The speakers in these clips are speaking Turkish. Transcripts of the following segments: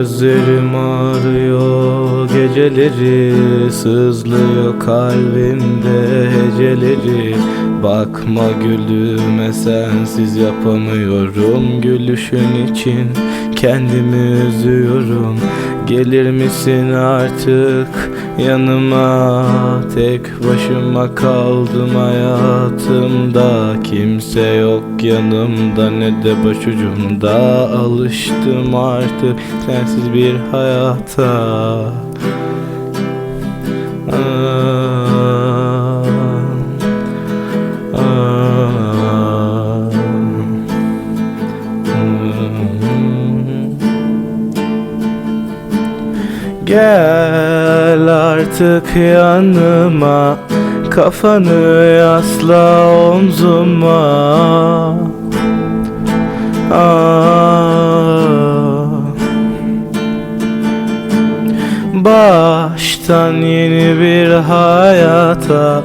Gözlerim ağrıyor geceleri Sızlıyor kalbimde heceleri. Bakma gülüme sensiz yapamıyorum Gülüşün için kendimi üzüyorum. Gelir misin artık yanıma? Tek başıma kaldım hayatımda. Kimse yok yanımda ne de başucumda. Alıştım artık sensiz bir hayata. Aa, Gel artık yanıma Kafanı yasla omzuma. Aa, Baştan yeni bir hayata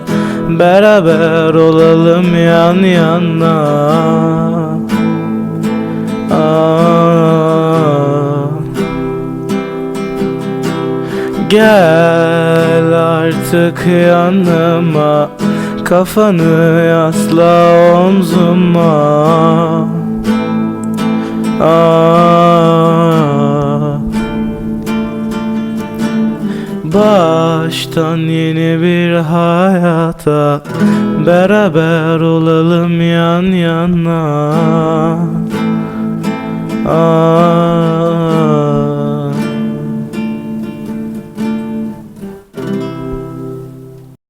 Beraber olalım yan yana. Aa, Gel artık yanıma Kafanı yasla omzuma. Aa, Baştan yeni bir hayata Beraber olalım yan yana. Aa,